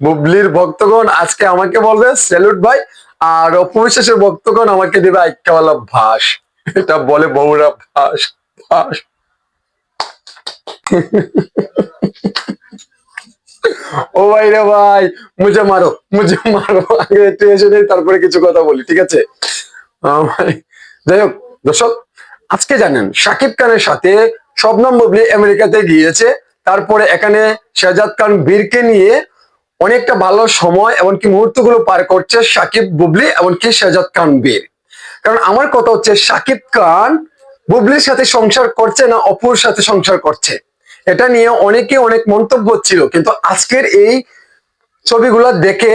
বুবলির ভক্তগণ, আজকে আমাকে বলবে স্যালুট ভাই, আর অপবিশ্বাসের ভক্তগণ আমাকে দেবে আইক্যাওয়ালা ভাস। এটা বলে বউরা ভাস ভাস। ও ভাই রে ভাই মুঝে মারো মুঝে মারো। আগে একটু এসে নেই, তারপরে কিছু কথা বলি, ঠিক আছে? যাই হোক, দর্শক, আজকে জানেন শাকিব খানের সাথে শবনম বুবলি আমেরিকাতে গিয়েছে। তারপরে এখানে শাহজাদ খান বীরকে নিয়ে অনেকটা ভালো সময় এমনকি মুহূর্তগুলো পার করছে শাকিব বুবলি এমনকি শাহজাদ খান বীর। কারণ আমার কথা হচ্ছে শাকিব খান বুবলির সাথে সংসার করছে না অপুর সাথে সংসার করছে? এটা নিয়ে অনেকে অনেক মন্তব্য ছিল, কিন্তু আজকের এই ছবিগুলো দেখে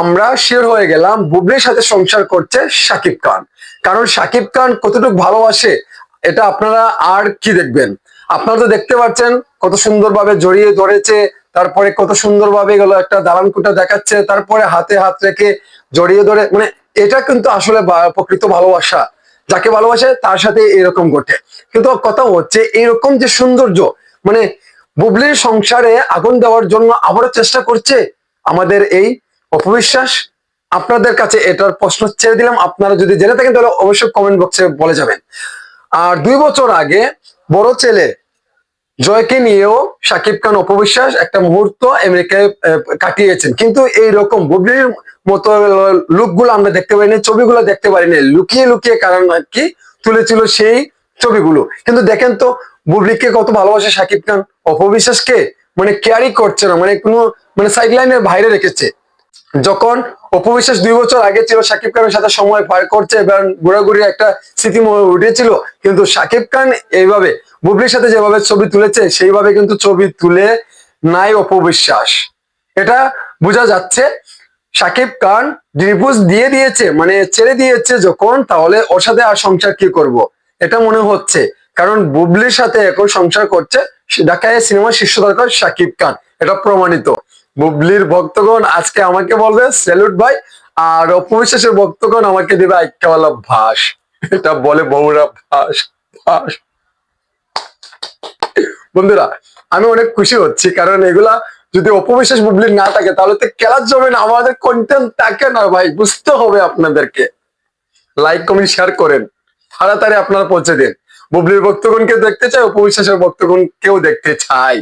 আমরা শিওর হয়ে গেলাম বুবলির সাথে সংসার করছে শাকিব খান। কারণ শাকিব খান কতটুকু ভালোবাসে, এটা আপনারা আর কি দেখবেন? আপনারা তো দেখতে পাচ্ছেন কত সুন্দরভাবে জড়িয়ে ধরেছে তারপরে কত সুন্দরভাবে গেল একটা দালান কুটা দেখাচ্ছে, তারপরে হাতে হাত রেখে জড়িয়ে ধরে মানে এটা কিন্তু আসলে প্রকৃত ভালোবাসা। যাকে ভালোবাসে তার সাথে এরকম ঘটে। কিন্তু কথা হচ্ছে এরকম যে সৌন্দর্য মানে বুবলির সংসারে আগুন দেওয়ার জন্য আবারও চেষ্টা করছে আমাদের এই অপবিশ্বাস। আপনাদের কাছে এটার প্রশ্ন ছেড়ে দিলাম। আপনারা যদি জেনে থাকেন তাহলে অবশ্যই কমেন্ট বক্সে বলে যাবেন। আর দুই বছর আগে বড় ছেলে জয়কে নিয়েও সাকিব খান অপবিশ্বাস একটা মুহূর্ত আমেরিকায় কাটিয়েছেন। কিন্তু এই রকম বুবলির মতো লুকগুলো আমরা দেখতে পারিনি ছবিগুলো দেখতে পারিনি। লুকিয়ে লুকিয়ে কারণ কি তুলেছিল সেই ছবিগুলো। কিন্তু দেখেন তো, বুবলিকে কত ভালোবাসে সাকিব খান। অপবিশ্বাসকে মানে ক্যারি করছে না মানে কোনো মানে সাইড লাইনের বাইরে রেখেছে। যখন অপবিশ্বাস দুই বছর আগে ছিল সাকিব খানের সাথে সময় পার করছে এবং ঘোরাঘুরি একটা স্মৃতি উঠেছিল। কিন্তু সাকিব খান এইভাবে বুবলির সাথে যেভাবে ছবি তুলেছে, সেইভাবে কিন্তু ছবি তুলে নাই অপবিশ্বাস এটা বোঝা যাচ্ছে। সাকিব খান ডিভোর্স দিয়ে দিয়েছে মানে ছেড়ে দিয়েছে যখন, তাহলে ওর সাথে আর সংসার কি করব? এটা মনে হচ্ছে। কারণ বুবলির সাথে এখন সংসার করছে ঢাকায় সিনেমার শীর্ষ দরকার সাকিব খান। এটা প্রমাণিত। বুবলির ভক্তগণ আজকে আমাকে বলবে, স্যালুট ভাই। আর অপবিশ্বাসের ভক্তগণ আমাকে দেবে আইক্যাওয়ালা ভাস। এটা বলে বউরা ভাস ভাস। বন্ধুরা, আমি অনেক খুশি হচ্ছি কারণ এগুলা যদি অপবিশ্বাস বুবলির না থাকে, তাহলে তো খেলার জমে না আমাদের কন্টেন্ট থাকে না ভাই, বুঝতে হবে আপনাদেরকে। লাইক কমেন্ট শেয়ার করেন। তাড়াতাড়ি আপনারা পৌঁছে দিন। বুবলির ভক্তগণকে দেখতে চায় অপবিশ্বাসের ভক্তগণ কেউ দেখতে চাই।